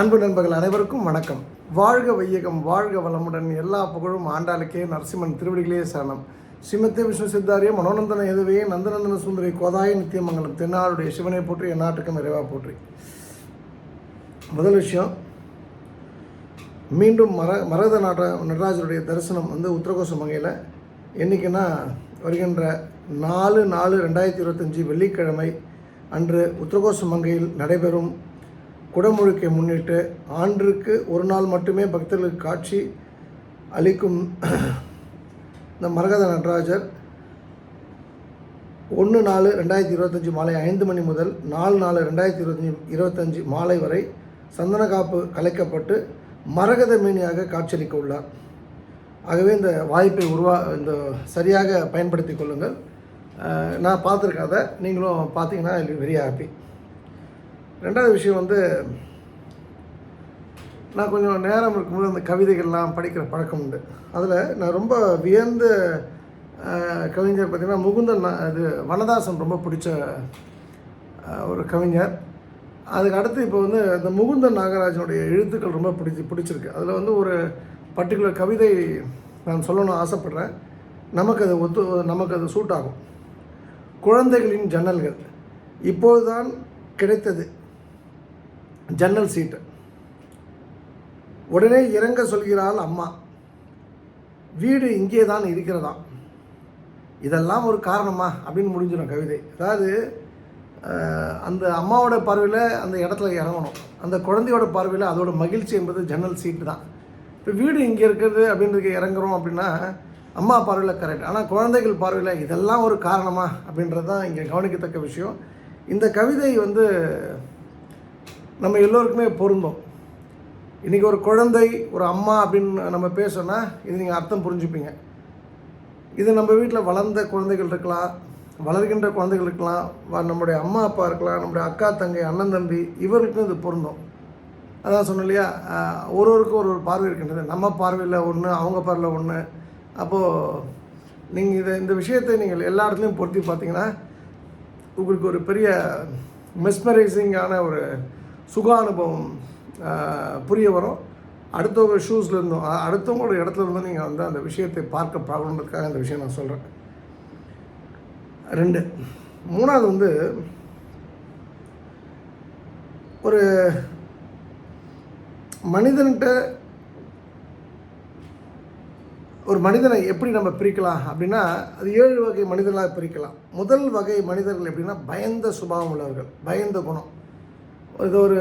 அன்பு நண்பர்கள் அனைவருக்கும் வணக்கம். வாழ்க வையகம் வாழ்க வளமுடன் எல்லா புகழும் ஆண்டாளுக்கே நரசிம்மன் திருவடிகளே சரணம். ஸ்ரீமத்தே விஷ்ணு சித்தாரிய மனோநந்தன எதுவையே நந்தநந்தன சுந்தரி கோதாய நித்தியமங்கலம் தென்னாளுடைய சிவனை போற்றி எந்நாட்டுக்கும் நிறைவாக போற்றி. முதல் விஷயம் மீண்டும் மர மரத நாட நடராஜருடைய தரிசனம் வந்து உத்தரகோச வகையில் என்றைக்குன்னா வருகின்ற நாலு நாலு ரெண்டாயிரத்தி இருபத்தஞ்சி வெள்ளிக்கிழமை அன்று உத்தரகோச மங்கையில் நடைபெறும் குடமுழுக்கை முன்னிட்டு ஆண்டுக்கு ஒரு நாள் மட்டுமே பக்தர்களுக்கு காட்சி அளிக்கும் இந்த மரகத நடராஜர். ஒன்று நாலு ரெண்டாயிரத்தி இருபத்தஞ்சி மாலை ஐந்து மணி முதல் நாலு நாலு ரெண்டாயிரத்தி இருபத்தஞ்சி இருபத்தஞ்சி மாலை வரை சந்தன காப்பு கலைக்கப்பட்டு மரகத மீனியாக காட்சியளிக்க உள்ளார். ஆகவே இந்த வாய்ப்பை உருவா இந்த சரியாக பயன்படுத்தி கொள்ளுங்கள். நான் பார்த்துருக்காத நீங்களும் பார்த்தீங்கன்னா வெரி ஹாப்பி ரெண்டாவது விஷயம் வந்து நான் கொஞ்சம் நேரம் இருக்கும்போது அந்த கவிதைகள்லாம் படிக்கிற பழக்கம் உண்டு. அதில் நான் ரொம்ப வியந்த கவிஞர் பார்த்திங்கன்னா முகுந்தன் இது வனதாசன் ரொம்ப பிடிச்ச ஒரு கவிஞர். அதுக்கு அடுத்து இப்போ வந்து இந்த முகுந்தன் நாகராஜனுடைய எழுத்துக்கள் ரொம்ப பிடிச்சி பிடிச்சிருக்கு. அதில் வந்து ஒரு பர்டிகுலர் கவிதை நான் சொல்லணும்னு ஆசைப்பட்றேன். நமக்கு அது ஒத்து நமக்கு அது சூட் ஆகும். குழந்தைகளின் ஜன்னல்கள் இப்போதுதான் கிடைத்தது. ஜன்னல் சீட்டு. உடனே இறங்க சொல்கிறாள் அம்மா. வீடு இங்கே தான் இருக்கிறதாம். இதெல்லாம் ஒரு காரணமா? அப்படின்னு முடிஞ்சிடும் கவிதை. அதாவது அந்த அம்மாவோட பார்வையில் அந்த இடத்துல இறங்கணும். அந்த குழந்தையோட பார்வையில் அதோட மகிழ்ச்சி என்பது ஜன்னல் சீட்டு தான். இப்போ வீடு இங்கே இருக்கிறது அப்படின்றதுக்கு இறங்குறோம் அப்படின்னா அம்மா பார்வையில் கரெக்ட் ஆனால் குழந்தைகள் பார்வையில் இதெல்லாம் ஒரு காரணமா? அப்படின்றது தான் இங்கே கவனிக்கத்தக்க விஷயம். இந்த கவிதை வந்து நம்ம எல்லோருக்குமே பொருந்தும். இன்றைக்கி ஒரு குழந்தை ஒரு அம்மா அப்படின்னு நம்ம பேசோன்னா இது நீங்கள் அர்த்தம் புரிஞ்சுப்பீங்க. இது நம்ம வீட்டில் வளர்ந்த குழந்தைகள் இருக்கலாம் வளர்கின்ற குழந்தைகள் இருக்கலாம் வ- நம்முடைய அம்மா அப்பா இருக்கலாம் நம்முடைய அக்கா தங்கை அண்ணன் தம்பி இவருக்கும் இது பொருந்தும். அதான் சொன்னோம் இல்லையா? ஒருவருக்கும் ஒரு ஒரு பார்வை இருக்கின்றது. நம்ம பார்வையில் ஒன்று அவங்க பார்வையில் ஒன்று அப்போது நீங்கள் இதை இந்த விஷயத்தை நீங்கள் எல்லா இடத்துலையும் பொருத்தி பார்த்தீங்கன்னா உங்களுக்கு ஒரு பெரிய மெஸ்மரைசிங்கான ஒரு சுக அனுபவம் புரிய வரும். அடுத்தவங்க ஷூஸில் இருந்தும் அடுத்தவங்களோட இடத்துல இருந்தும் நீங்கள் வந்து அந்த விஷயத்தை பார்க்க பார்க்கணுன்றதுக்காக அந்த விஷயம் நான் சொல்கிறேன் ரெண்டு. மூணாவது வந்து ஒரு மனிதன்கிட்ட ஒரு மனிதனை எப்படி நம்ம பிரிக்கலாம் அப்படின்னா அது ஏழு வகை மனிதர்களாக பிரிக்கலாம். முதல் வகை மனிதர்கள் எப்படின்னா பயந்த சுபாவம் உள்ளவர்கள் பயந்த குணம். ஏதோ ஒரு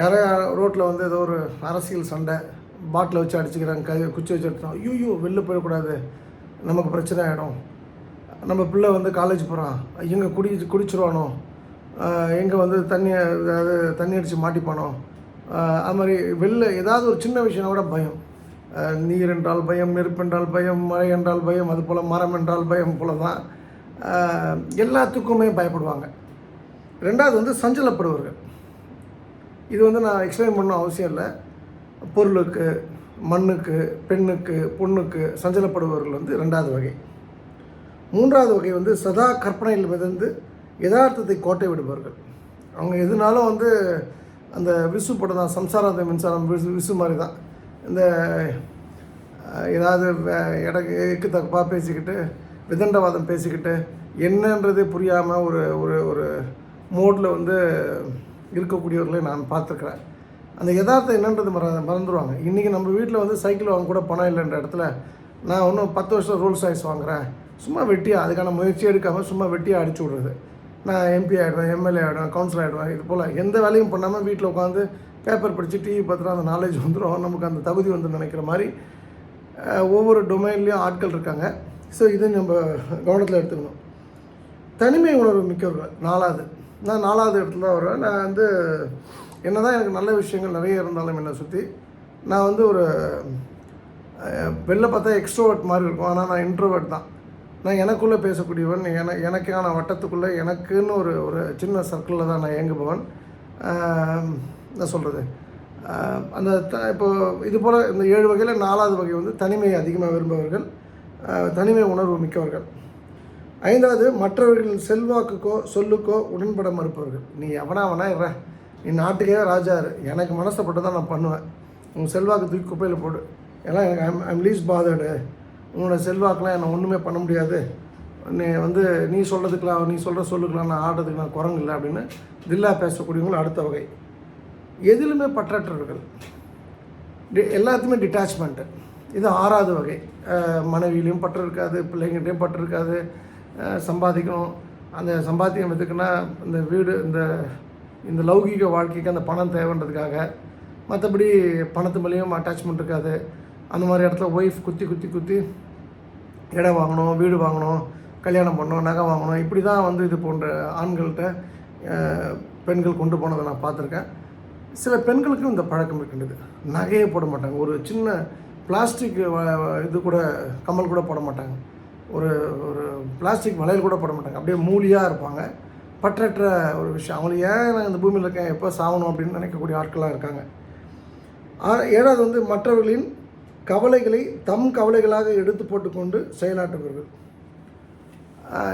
யாரோ ரோட்டில் வந்து ஏதோ ஒரு அரசியல் சண்டை பாட்டில் வச்சு அடிச்சுக்கிறாங்க கை குச்சி வச்சு அடிச்சோம் ஐயோ வெளில போயிடக்கூடாது. நமக்கு பிரச்சனை ஆகிடும் நம்ம பிள்ளை வந்து காலேஜ் போகிறான் எங்கே குடி குடிச்சிருவானோ? எங்கே வந்து தண்ணி அதாவது தண்ணி அடித்து மாட்டிப்பானோ? அது மாதிரி வெளில ஏதாவது ஒரு சின்ன விஷயம் கூட பயம். நீர் என்றால் பயம் நெருப்பு என்றால் பயம் மழை என்றால் பயம் அது போல் மரம் என்றால் பயம் போல தான் எல்லாத்துக்குமே பயப்படுவாங்க. ரெண்டாவது வந்து சஞ்சலப்படுவார்கள் இது வந்து நான் எக்ஸ்பிளைன் பண்ண அவசியம் இல்லை. பொருளுக்கு மண்ணுக்கு பெண்ணுக்கு பொண்ணுக்கு சஞ்சலப்படுபவர்கள் வந்து ரெண்டாவது வகை. மூன்றாவது வகை வந்து சதா கற்பனையில் மிதந்து யதார்த்தத்தை கோட்டை விடுபவர்கள். அவங்க எதுனாலும் வந்து அந்த விசு படம் தான் சம்சாராந்த மின்சாரம் விசு விசு மாதிரி தான். இந்த ஏதாவது வே- எக்கு தப்பாக பேசிக்கிட்டு விதண்டவாதம் பேசிக்கிட்டு என்னன்றதே புரியாமல் ஒரு ஒரு ஒரு மோடில் வந்து இருக்கக்கூடியவர்களை நான் பார்த்துருக்குறேன். அந்த யதார்த்தம் என்னன்றது மற மறந்துடுவாங்க இன்றைக்கி நம்ம வீட்டில் வந்து சைக்கிள் வாங்க கூட பணம் இல்லைன்ற இடத்துல நான் இன்னும் பத்து வருஷம் ரூல்ஸ் ஆய்ஸ் வாங்குகிறேன் சும்மா வெட்டியாக அதுக்கான முயற்சி எடுக்காமல் சும்மா வெட்டியாக அடிச்சு விடுறது. நான் எம்பி ஆகிடுவேன் எம்எல்ஏ ஆகிடுவேன் கவுன்சிலர் ஆகிடுவேன் இது போல் எந்த வேலையும் பண்ணாமல் வீட்டில் உட்காந்து பேப்பர் படித்து டிவி பார்த்துட்டு அந்த நாலேஜ் வந்துடும் நமக்கு அந்த தகுதி வந்து நினைக்கிற மாதிரி ஒவ்வொரு டொமைன்லேயும் ஆட்கள் இருக்காங்க. ஸோ இதை நம்ம கவனத்தில் எடுத்துக்கணும். தனிமை உணர்வு மிக்கவர்கள் நாலாவது. நான் நாலாவது இடத்துல தான் வருவேன். நான் வந்து என்னதான் எனக்கு நல்ல விஷயங்கள் நிறைய இருந்தாலும் என்னை சுற்றி நான் வந்து ஒரு வெளில பார்த்தா எக்ஸ்ட்ரோவர்ட் மாதிரி இருக்கும். ஆனால் நான் இன்ட்ரோவர்ட் தான். நான் எனக்குள்ளே பேசக்கூடியவன். என எனக்கான வட்டத்துக்குள்ளே எனக்குன்னு ஒரு ஒரு சின்ன சர்க்கிளில் தான் நான் இயங்குபவன். என்ன சொல்கிறது அந்த த இப்போ இது போல் இந்த ஏழு வகையில் நாலாவது வகை வந்து தனிமையை அதிகமாக விரும்பவர்கள் தனிமை உணர்வு மிக்கவர்கள். ஐந்தாவது மற்றவர்களின் செல்வாக்குக்கோ சொல்லுக்கோ உடன்பட மறுப்பவர்கள். நீ எவனா வேணா இற நீ நாட்டுக்கே ராஜா எனக்கு மனசப்பட்டு தான் நான் பண்ணுவேன். உங்கள் செல்வாக்கு தூக்கி குப்பையில் போடு. ஏன்னா எனக்கு ஐம் ஐம் லீஸ் பாதர்டு உன்னோட செல்வாக்கெலாம் என்னை ஒன்றுமே பண்ண முடியாது. நீ வந்து நீ சொல்கிறதுக்கெலாம் நீ சொல்கிற சொல்லுக்கெலாம் நான் ஆடுறதுக்கு நான் குரங்கு இல்லை அப்படின்னு தில்லா பேசக்கூடியவங்களும் அடுத்த வகை. எதிலுமே பற்றற்றவர்கள். டி- எல்லாத்துமே டிட்டாச்மெண்ட்டு இது ஆறாவது வகை. அஹ் மனைவியிலையும் பற்று இருக்காது பிள்ளைங்கள்டையும் பற்று இருக்காது. சம்பாதிக்கணும். அந்த சம்பாத்தியம் எதுக்குன்னா இந்த வீடு இந்த இந்த லௌகீக வாழ்க்கைக்கு அந்த பணம் தேவைன்றதுக்காக. மற்றபடி பணத்து மேலேயும் அட்டாச்மெண்ட் இருக்காது. அந்த மாதிரி இடத்துல ஒய்ஃப் குத்தி குத்தி குத்தி இடம் வாங்கணும் வீடு வாங்கணும் கல்யாணம் பண்ணணும் நகை வாங்கணும். இப்படி தான் வந்து இது போன்ற ஆண்கள்கிட்ட பெண்கள் கொண்டு போனதை நான் பார்த்துருக்கேன். சில பெண்களுக்கும் இந்த பழக்கம் இருக்கின்றது. நகையே போட மாட்டாங்க. ஒரு சின்ன பிளாஸ்டிக் இது கூட கம்மல் கூட போட மாட்டாங்க. ஒரு ஒரு பிளாஸ்டிக் வளையல் கூட போட மாட்டாங்க. அப்படியே மூலியாக இருப்பாங்க. பற்றற்ற ஒரு விஷயம். அவங்களுக்கு ஏன் நான் இந்த பூமியில் இருக்கேன்? எப்போ சாகணும்? அப்படின்னு நினைக்கக்கூடிய ஆட்களாக இருக்காங்க. ஏழாவது வந்து மற்றவர்களின் கவலைகளை தம் கவலைகளாக எடுத்து போட்டுக்கொண்டு செயலாற்றுபவர்கள்.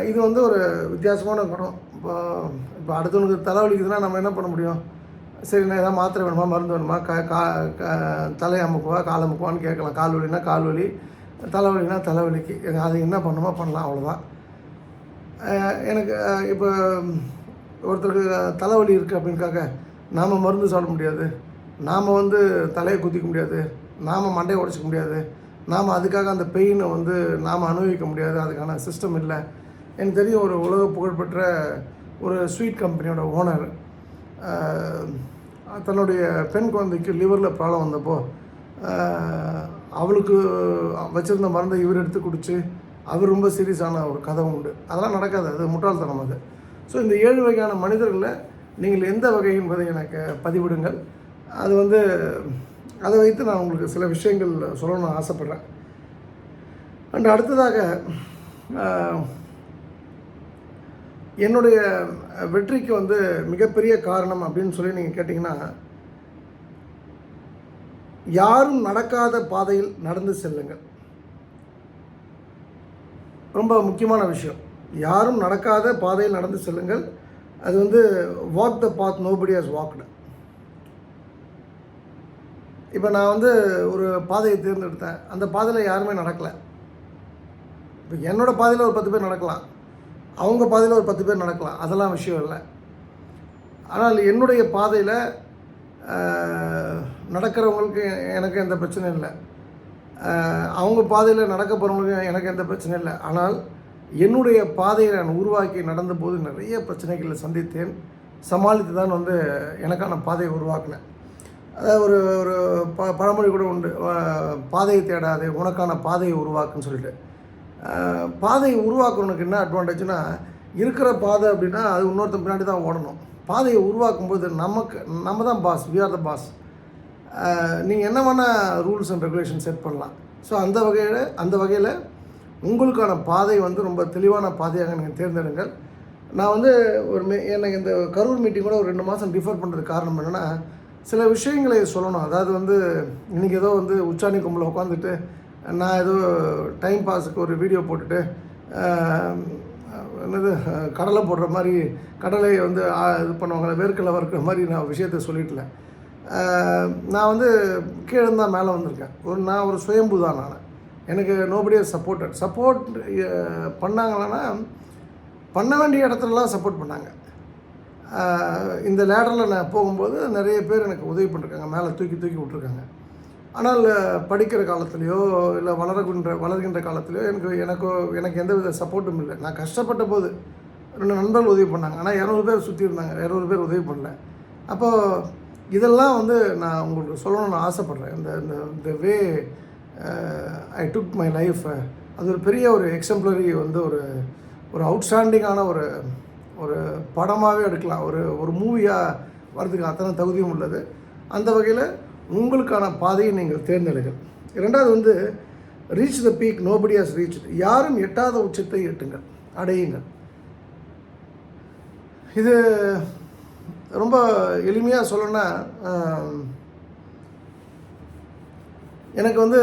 இது வந்து ஒரு வித்தியாசமான குணம். இப்போ இப்போ அடுத்தவனுக்கு தலைவலிக்குதுன்னா நம்ம என்ன பண்ண முடியும்? சரி நான் எதாவது மாத்திரை வேணுமா? மருந்து வேணுமா? க கா க- தலை அமுக்குவா? கால் அமுக்குவான்னு கேட்கலாம். கால் வலினா கால் வலி. தலைவலினா தலைவலிக்கு. அது என்ன பண்ணுமோ பண்ணலாம் அவ்வளோதான் எனக்கு இப்போ ஒருத்தருக்கு தலைவலி இருக்குது அப்படின்னுக்காக நாம் மருந்து சாப்பிட முடியாது. நாம் வந்து தலையை குத்திக்க முடியாது. நாம் மண்டையை உடச்சிக்க முடியாது. நாம் அதுக்காக அந்த பெயினை வந்து நாம் அனுபவிக்க முடியாது. அதுக்கான சிஸ்டம் இல்லை. எனக்கு தெரியும் ஒரு உலக புகழ்பெற்ற ஒரு ஸ்வீட் கம்பெனியோட ஓனர் தன்னுடைய பெண் குழந்தைக்கு லிவரில் ப்ராப்ளம் வந்தப்போ அவளுக்கு வச்சுருந்த மருந்தை இவர் எடுத்து குடிச்சு அவர் ரொம்ப சீரியஸான ஒரு கதை உண்டு. அதெல்லாம் நடக்காது. அது முட்டாள்தனம் அது. ஸோ இந்த ஏழு வகையான மனிதர்களில் நீங்கள் எந்த வகை என்பதை எனக்கு பதிவிடுங்கள். அது வந்து அதை வைத்து நான் உங்களுக்கு சில விஷயங்கள் சொல்லணும்னு ஆசைப்பட்றேன். அண்ட் அடுத்ததாக என்னுடைய வெற்றிக்கு வந்து மிகப்பெரிய காரணம் அப்படின்னு சொல்லி நீங்கள் கேட்டிங்கன்னா யாரும் நடக்காத பாதையில் நடந்து செல்லுங்கள். ரொம்ப முக்கியமான விஷயம். யாரும் நடக்காத பாதையில் நடந்து செல்லுங்கள். அது வந்து walk the path nobody has walked இப்போ நான் வந்து ஒரு பாதையை தேர்ந்தெடுத்தேன். அந்த பாதையில் யாருமே நடக்கலை. இப்போ என்னோடய பாதையில் ஒரு பத்து பேர் நடக்கலாம். அவங்க பாதையில் ஒரு பத்து பேர் நடக்கலாம். அதெல்லாம் விஷயம் இல்லை. ஆனால் என்னுடைய பாதையில் நடக்கிறவங்களுக்கு எனக்கு எந்த பிரச்சனையும் இல்லை. அவங்க பாதையில் நடக்க போகிறவங்களுக்கு எனக்கு எந்த பிரச்சனையும் இல்லை. ஆனால் என்னுடைய பாதையை நான் உருவாக்கி நடந்தபோது நிறைய பிரச்சனைகளை சந்தித்தேன். சமாளித்து தான் வந்து எனக்கான பாதையை உருவாக்கினேன். அதாவது ஒரு ஒரு ப பழமொழி கூட உண்டு. பாதையை தேடாது உனக்கான பாதையை உருவாக்குன்னு சொல்லிட்டு. பாதையை உருவாக்குறவனுக்கு என்ன அட்வான்டேஜ்னால் இருக்கிற பாதை அப்படின்னா அது இன்னொருத்தன் பின்னாடி தான் ஓடணும். பாதையை உருவாக்கும்போது நமக்கு நம்ம தான் boss we are the boss நீங்கள் என்ன வேணால் ரூல்ஸ் அண்ட் ரெகுலேஷன் செட் பண்ணலாம். ஸோ அந்த வகையில் அந்த வகையில் உங்களுக்கான பாதை வந்து ரொம்ப தெளிவான பாதையாக நீங்கள் தேர்ந்தெடுங்கள். நான் வந்து ஒரு மே எனக்கு இந்த கரூர் மீட்டிங் கூட ஒரு ரெண்டு மாதம் டிஃபர் பண்ணுறதுக்கு காரணம் என்னென்னா சில விஷயங்களை சொல்லணும். அதாவது வந்து இன்றைக்கி ஏதோ வந்து உச்சாணி கும்பலில் உட்காந்துட்டு நான் ஏதோ டைம் பாஸுக்கு ஒரு வீடியோ போட்டுட்டு என்னது கடலை போடுற மாதிரி கடலை வந்து இது பண்ணுவாங்களே வேர்க்கடலை வறுக்கிற மாதிரி நான் விஷயத்த சொல்லிட்டல. நான் வந்து கீழே தான் மேலே வந்திருக்கேன். ஒரு நான் ஒரு சுயம்பு தான் நான். எனக்கு நோபடியே சப்போர்ட்டட் சப்போர்ட் பண்ணாங்கன்னா பண்ண வேண்டிய இடத்துலலாம் சப்போர்ட் பண்ணாங்க. இந்த லேடரில் நான் போகும்போது நிறைய பேர் எனக்கு உதவி பண்ணிருக்காங்க. மேலே தூக்கி தூக்கி விட்ருக்காங்க ஆனால் படிக்கிற காலத்துலேயோ இல்லை வளரகின்ற வளர்கின்ற காலத்துலையோ எனக்கு எனக்கோ எனக்கு எந்த வித சப்போர்ட்டும் இல்லை. நான் கஷ்டப்பட்ட போது ரெண்டு நண்பர்கள் உதவி பண்ணாங்க. ஆனால் இரநூறு பேர் சுற்றி இருந்தாங்க. இரநூறு பேர் உதவி பண்ணல. அப்போது இதெல்லாம் வந்து நான் உங்களுக்கு சொல்லணும்னு ஆசைப்பட்றேன். இந்த இந்த இந்த way I took my life அது ஒரு பெரிய ஒரு எக்ஸம்ப்ளரி வந்து ஒரு ஒரு அவுட்ஸ்டாண்டிங்கான ஒரு ஒரு படமாகவே எடுக்கலாம். ஒரு ஒரு மூவியாக வரதுக்கு அத்தனை தகுதியும் உள்ளது. அந்த வகையில் உங்களுக்கான பாதையை நீங்கள் தேர்ந்தெடுங்கள். இரண்டாவது வந்து reach the peak nobody has reach யாரும் எட்டாத உச்சத்தை எட்டுங்கள். அடையுங்கள். இது ரொம்ப எளிமையாக சொல்லணும்னா எனக்கு வந்து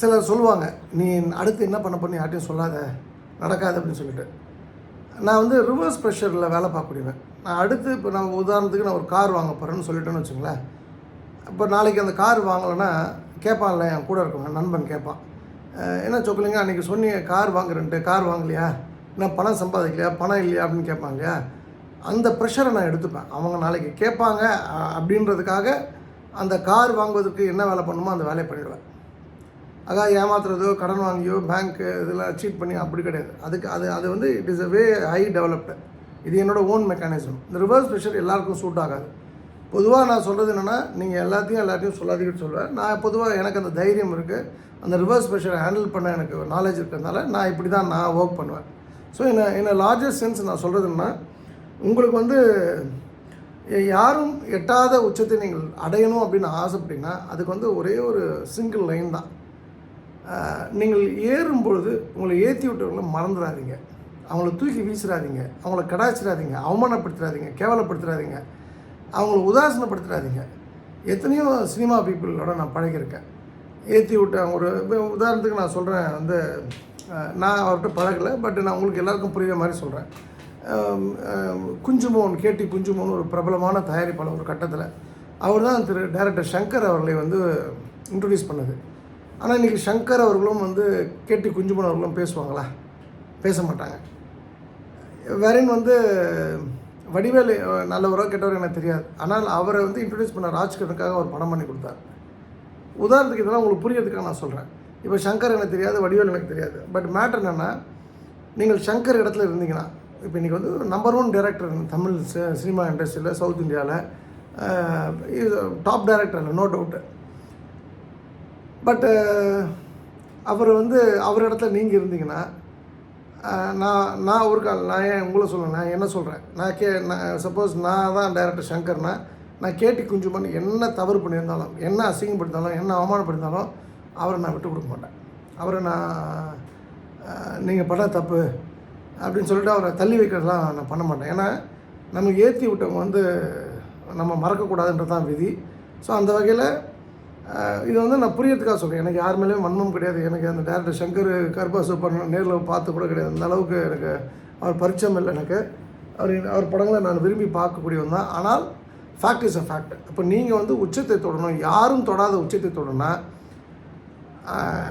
சிலர் சொல்லுவாங்க நீ அடுத்து என்ன பண்ண பண்ணி யார்ட்டையும் சொல்லாத நடக்காது அப்படின்னு சொல்லிட்டு. நான் வந்து ரிவர்ஸ் ப்ரெஷரில் வேலை பார்க்கக்கூடியவன். நான் அடுத்து இப்போ நான் உதாரணத்துக்கு நான் ஒரு கார் வாங்க போகிறேன்னு சொல்லிட்டேன்னு வச்சுங்களேன் இப்போ நாளைக்கு அந்த கார் வாங்கலைன்னா கேட்பான்ல என் கூட இருக்கவன் நண்பன் கேட்பான் என்ன சொக்கலிங்க அன்றைக்கி சொன்னீங்க கார் வாங்குறேன்ட்டு கார் வாங்கலையா? என்ன பணம் சம்பாதிக்கலையா? பணம் இல்லையா? அப்படின்னு கேட்பாங்க இல்லையா அந்த ப்ரெஷரை நான் எடுத்துப்பேன். அவங்க நாளைக்கு கேட்பாங்க அப்படின்றதுக்காக அந்த கார் வாங்குவதற்கு என்ன வேலை பண்ணுமோ அந்த வேலையை பண்ணிடுவேன். அதாவது ஏமாத்துறதோ கடன் வாங்கியோ பேங்க்கு இதெல்லாம் சீட் பண்ணி அப்படி கிடையாது. அதுக்கு அது அது வந்து it is a way I developed இது என்னோட ஓன் மெக்கானிசம் இந்த ரிவர்ஸ் ப்ரெஷர் எல்லாருக்கும் சூட் ஆகாது. பொதுவாக நான் சொல்கிறது என்னென்னா நீங்கள் எல்லாத்தையும் எல்லாத்தையும் சொல்லாதீங்கன்னு சொல்லுவேன். நான் பொதுவாக எனக்கு அந்த தைரியம் இருக்குது அந்த ரிவர்ஸ் ப்ரெஷரை ஹேண்டில் பண்ண எனக்கு நாலேஜ் இருக்கிறதுனால நான் இப்படி தான் நான் ஒர்க் பண்ணுவேன். ஸோ என்ன என்ன லார்ஜஸ்ட் சென்ஸ் நான் சொல்கிறதுன்னா உங்களுக்கு வந்து யாரும் எட்டாத உச்சத்தை நீங்கள் அடையணும் அப்படின்னு ஆசைப்பட்டீங்கன்னா அதுக்கு வந்து ஒரே ஒரு சிங்கிள் லைன் தான். நீங்கள் ஏறும் பொழுது உங்களை ஏற்றி விட்டவங்களை மறந்துடாதீங்க. அவங்கள தூக்கி வீசுறாதீங்க. அவங்கள கடாச்சிடாதீங்க. அவமானப்படுத்திடாதீங்க. கேவலப்படுத்துறாதீங்க அவங்கள உதாசனப்படுத்துறாதீங்க எத்தனையோ சினிமா பீப்புளோட நான் பழகியிருக்கேன். ஏற்றி விட்டு அவங்க ஒரு உதாரணத்துக்கு நான் சொல்கிறேன் வந்து நான் அவர்கிட்ட பழகலை பட் நான் உங்களுக்கு எல்லாருக்கும் புரியுற மாதிரி சொல்கிறேன் குஞ்சுமோன் கேட்டி குஞ்சுமோன் ஒரு பிரபலமான தயாரிப்பாளர் ஒரு கட்டத்தில். அவர் தான் திரு டைரக்டர் சங்கர் அவர்களை வந்து இன்ட்ரடியூஸ் பண்ணது. ஆனால் இன்றைக்கி சங்கர் அவர்களும் வந்து கேட்டி குஞ்சுமோன் அவர்களும் பேசுவாங்களா? பேச மாட்டாங்க. வெரின் வந்து வடிவேலு நல்லவரோ கெட்டவரோ எனக்கு தெரியாது. ஆனால் அவரை வந்து இன்ட்ரடியூஸ் பண்ண ராஜ்கருக்காக அவர் படம் பண்ணி கொடுத்தார். உதாரணத்துக்கு இதெல்லாம் உங்களுக்கு புரியறதுக்காக நான் சொல்கிறேன் இப்போ சங்கர் எனக்கு தெரியாது வடிவேல் எனக்கு தெரியாது. பட் மேட்டர் என்னென்னா நீங்கள் சங்கர் இடத்துல இருந்தீங்கன்னா இப்போ இன்றைக்கி வந்து number one director Tamil cinema இண்டஸ்ட்ரியில் சவுத் இந்தியாவில் டாப் டேரக்டர் இல்லை நோ டவுட்டு பட்டு அவர் வந்து அவர் இடத்துல நீங்கள் இருந்தீங்கன்னா நான் நான் ஒரு கால் நான் ஏன் உங்களை சொல்ல நான் என்ன சொல்கிறேன் நான் கே நான் சப்போஸ் நான் தான் டைரக்டர் சங்கர்னா நான் கேட்டி குஞ்சுமன் என்ன தவறு பண்ணியிருந்தாலும் என்ன அசிங்கப்படுத்தாலும் என்ன அவமானப்படுத்தாலும் அவரை நான் விட்டு கொடுக்க மாட்டேன். அவரை நான் நீங்கள் பண்ண தப்பு அப்படின்னு சொல்லிட்டு அவரை தள்ளி வைக்கிறதுலாம் நான் பண்ண மாட்டேன். ஏன்னா நம்ம ஏற்றி விட்டவங்க வந்து நம்ம மறக்கக்கூடாதுன்றது தான் விதி. ஸோ அந்த வகையில் இது வந்து நான் புரியறதுக்காக சொல்கிறேன் எனக்கு யார் மேலேயும் வன்மம் கிடையாது. எனக்கு அந்த டேரக்டர் சங்கர் கர்பாசு பண்ண நேரில் பார்த்து கூட கிடையாது. அந்த அளவுக்கு எனக்கு அவர் பரிச்சயம் இல்லை எனக்கு. அவர் அவர் படங்களை நான் விரும்பி பார்க்கக்கூடியவன் தான். ஆனால் ஃபேக்ட் இஸ் அ ஃபேக்ட் அப்போ நீங்கள் வந்து உச்சத்தை தொடணும். யாரும் தொடாத உச்சத்தை தொடனா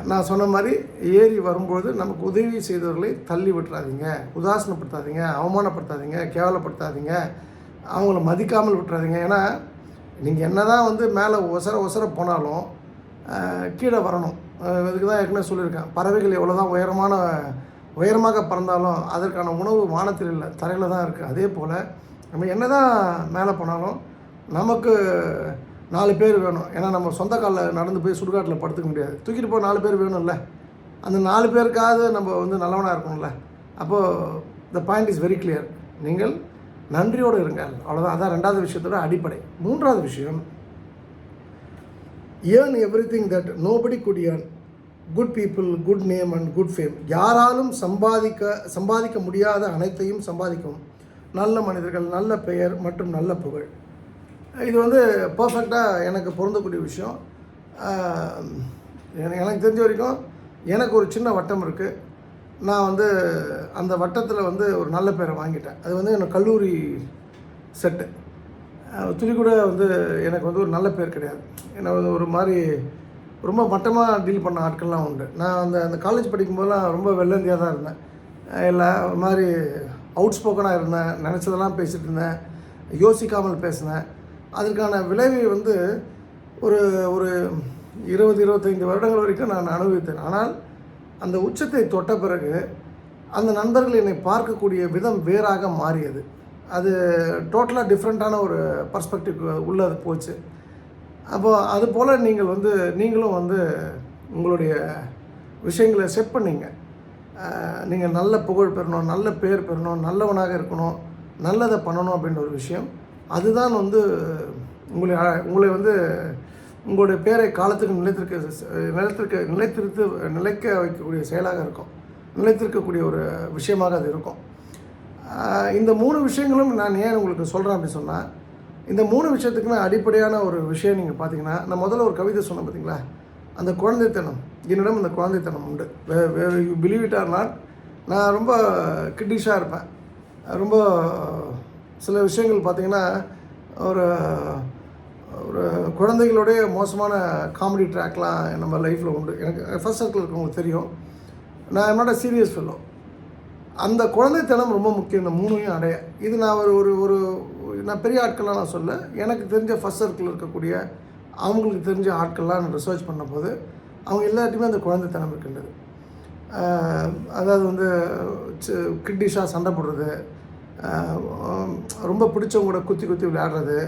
நான் சொன்ன மாதிரி ஏறி வரும்போது நமக்கு உதவி செய்தவர்களை தள்ளி விட்டுறாதீங்க. உதாசனப்படுத்தாதீங்க அவமானப்படுத்தாதீங்க கேவலப்படுத்தாதீங்க. அவங்கள மதிக்காமல் விட்டுறாதீங்க. ஏன்னா நீங்கள் என்ன தான் வந்து மேலே ஒசர ஒசர போனாலும் கீழே வரணும். இதுக்கு தான் ஏற்கனவே சொல்லியிருக்கேன். பறவைகள் எவ்வளோ தான் உயரமான உயரமாக பறந்தாலும் அதற்கான உணவு வானத்தில் இல்லை தரையில் தான் இருக்குது அதே போல் நம்ம என்ன தான் மேலே போனாலும் நமக்கு நாலு பேர் வேணும். ஏன்னா நம்ம சொந்த காலில் நடந்து போய் சுடுகாட்டில் படுத்துக்க முடியாது. தூக்கிட்டு போய் நாலு பேர் வேணும்ல. அந்த நாலு பேருக்காவது நம்ம வந்து நல்லவனாக இருக்கணும்ல. அப்போது the point is very clear நீங்கள் நன்றியோடு இருங்கள். அவ்வளோதான் அதான் ரெண்டாவது விஷயத்தோட அடிப்படை. மூன்றாவது விஷயம் earn every thing that nobody good earn good people good name and good fame யாராலும் சம்பாதிக்க சம்பாதிக்க முடியாத அனைத்தையும் சம்பாதிக்கும் நல்ல மனிதர்கள் நல்ல பெயர் மற்றும் நல்ல புகழ். இது வந்து பர்ஃபெக்டாக எனக்கு பொருந்தக்கூடிய விஷயம். எனக்கு தெரிஞ்ச வரைக்கும் எனக்கு ஒரு சின்ன வட்டம் இருக்குது நான் வந்து அந்த வட்டத்தில் வந்து ஒரு நல்ல பேரை வாங்கிட்டேன். அது வந்து எனக்கு கல்லூரி செட்டு துணிக்கூட துளி கூட வந்து எனக்கு வந்து ஒரு நல்ல பேர் கிடையாது. என்னை வந்து ஒரு மாதிரி ரொம்ப மட்டமாக டீல் பண்ண ஆட்கள்லாம் உண்டு. நான் அந்த அந்த காலேஜ் படிக்கும்போதெல்லாம் ரொம்ப வெள்ளந்தியாக தான் இருந்தேன். இல்லை ஒரு மாதிரி அவுட் ஸ்போக்கனாக இருந்தேன். நினச்சதெல்லாம் பேசிகிட்டு இருந்தேன். யோசிக்காமல் பேசினேன். அதற்கான விளைவு வந்து ஒரு ஒரு இருபது இருபத்தைந்து வருடங்கள் வரைக்கும் நான் அனுபவித்தேன். ஆனால் அந்த உச்சத்தை தொட்ட பிறகு அந்த நண்பர்கள் என்னை பார்க்கக்கூடிய விதம் வேறாக மாறியது. அது டோட்டலாக டிஃப்ரெண்ட்டான ஒரு பர்ஸ்பெக்டிவ் உள்ளே அது போச்சு. அப்போது அது போல் நீங்கள் வந்து நீங்களும் வந்து உங்களுடைய விஷயங்களை செட் பண்ணிங்க. நீங்கள் நல்ல புகழ் பெறணும் நல்ல பேர் பெறணும் நல்லவனாக இருக்கணும் நல்லதை பண்ணணும் அப்படின்ற ஒரு விஷயம். அதுதான் வந்து உங்களை உங்களை வந்து உங்களுடைய பேரை காலத்துக்கு நிலைத்திருக்க நிலைத்திருக்க நிலைத்திருத்து நிலைக்க வைக்கக்கூடிய செயலாக இருக்கும். நிலைத்திருக்கக்கூடிய ஒரு விஷயமாக அது இருக்கும். இந்த மூணு விஷயங்களும் நான் ஏன் உங்களுக்கு சொல்கிறேன் அப்படி சொன்னால் இந்த மூணு விஷயத்துக்குமே அடிப்படையான ஒரு விஷயம் நீங்கள் பார்த்தீங்கன்னா நான் முதல்ல ஒரு கவிதை சொன்னேன் பார்த்தீங்களா? அந்த குழந்தைத்தனம். என்னிடம் அந்த குழந்தைத்தனம் உண்டு. You believe it or not நான் ரொம்ப கிட்டிஷாக இருப்பேன். ரொம்ப சில விஷயங்கள் பார்த்தீங்கன்னா ஒரு ஒரு குழந்தைகளுடைய மோசமான காமெடி ட்ராக்லாம் நம்ம லைஃப்பில் உண்டு. எனக்கு ஃபர்ஸ்ட் சர்க்கிள் இருக்கவங்களுக்கு தெரியும். நான் என்னோட சீரியஸ் ஃபெல்லோ அந்த குழந்தைத்தனம் ரொம்ப முக்கியம். இந்த மூணையும் அடைய. இது நான் ஒரு ஒரு ஒரு நான் பெரிய ஆட்கள்லாம் நான் சொல்ல எனக்கு தெரிஞ்ச ஃபர்ஸ்ட் சர்க்கிள் இருக்கக்கூடிய அவங்களுக்கு தெரிஞ்ச ஆட்கள்லாம் நான் ரிசர்ச் பண்ணும்போது அவங்க எல்லாத்தையுமே அந்த குழந்தைத்தனம் இருக்கின்றது. அதாவது வந்து கிட்டிஷாக சண்டை போடுறது ரொம்ப பிடிச்சவங்க கூட குத்தி குத்தி விளையாடுறது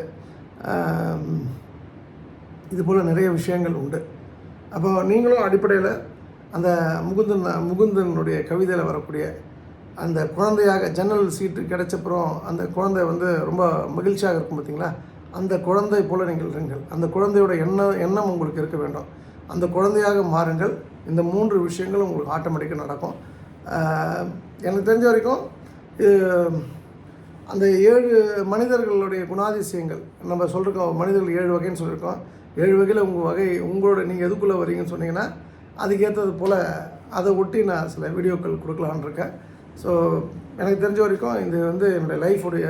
இது போல் நிறைய விஷயங்கள் உண்டு. அப்போ நீங்களும் அடிப்படையில் அந்த முகுந்தன் முகுந்தனுடைய கவிதையில் வரக்கூடிய அந்த குழந்தையாக ஜன்னல் சீட்டு கிடைச்சப்புறம் அந்த குழந்தை வந்து ரொம்ப மகிழ்ச்சியாக இருக்கும் பார்த்தீங்களா அந்த குழந்தை போல் நீங்கள் இருங்கள். அந்த குழந்தையோட எண்ணம் எண்ணம் உங்களுக்கு இருக்க வேண்டும். அந்த குழந்தையாக மாறுங்கள். இந்த மூன்று விஷயங்களும் உங்களுக்கு ஆட்டோமேட்டிக்காக நடக்கும். எனக்கு தெரிஞ்ச வரைக்கும் இது அந்த ஏழு மனிதர்களுடைய குணாதிசயங்கள் நம்ம சொல்லியிருக்கோம் மனிதர்கள் ஏழு வகைன்னு சொல்லியிருக்கோம். ஏழு வகையில் உங்கள் வகை உங்களோட நீங்கள் எதுக்குள்ளே வரீங்கன்னு சொன்னீங்கன்னா அதுக்கேற்றது போல் அதை ஒட்டி நான் சில வீடியோக்கள் கொடுக்கலான்னு இருக்கேன். ஸோ எனக்கு தெரிஞ்ச வரைக்கும் இது வந்து என்னுடைய லைஃபுடைய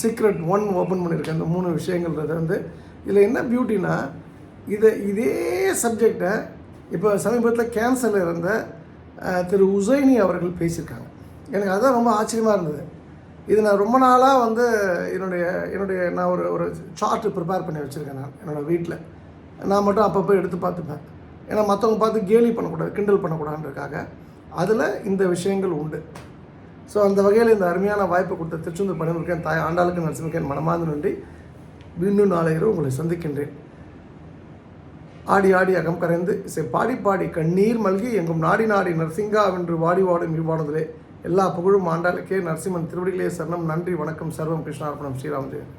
சீக்ரெட் ஒன் ஓப்பன் பண்ணியிருக்கேன். இந்த மூணு விஷயங்கள்ன்றது வந்து இதில் என்ன பியூட்டினா இதை இதே சப்ஜெக்டை இப்போ சமீபத்தில் கேன்சரில் இருந்த திரு உசைனி அவர்கள் பேசியிருக்காங்க. எனக்கு அதுதான் ரொம்ப ஆச்சரியமாக இருந்தது. இது நான் ரொம்ப நாளாக வந்து என்னுடைய என்னுடைய நான் ஒரு ஒரு சார்ட்டு ப்ரிப்பேர் பண்ணி வச்சுருக்கேன் நான் என்னோடய வீட்டில் நான் மட்டும் அப்பப்போ எடுத்து பார்த்துப்பேன். ஏன்னா மற்றவங்க பார்த்து கேலி பண்ணக்கூடாது கிண்டல் பண்ணக்கூடாதுன்றக்காக அதில் இந்த விஷயங்கள் உண்டு. ஸோ அந்த வகையில் இந்த அருமையான வாய்ப்பு கொடுத்த திருச்செந்தூர் பணிமுருக்கேன் தாய் ஆண்டாளுக்கு நரசிம்மக்கேன் மனமார்ந்த நன்றி. மீண்டும் நாளை உங்களை சந்திக்கின்றேன். ஆடி ஆடி அகம் கரைந்து இசை பாடி பாடி கண்ணீர் மல்கி எங்கும் நாடி நாடி நரசிங்கா வென்று வாடி வாடும் இவ்வாடுதலே. எல்லா புகழும் ஆண்டாளுக்கே நரசிம்மன் திருவடிகளே சரணம். நன்றி வணக்கம் சர்வம் கிருஷ்ணார்ப்பணம் ஸ்ரீராம் ஜெயன்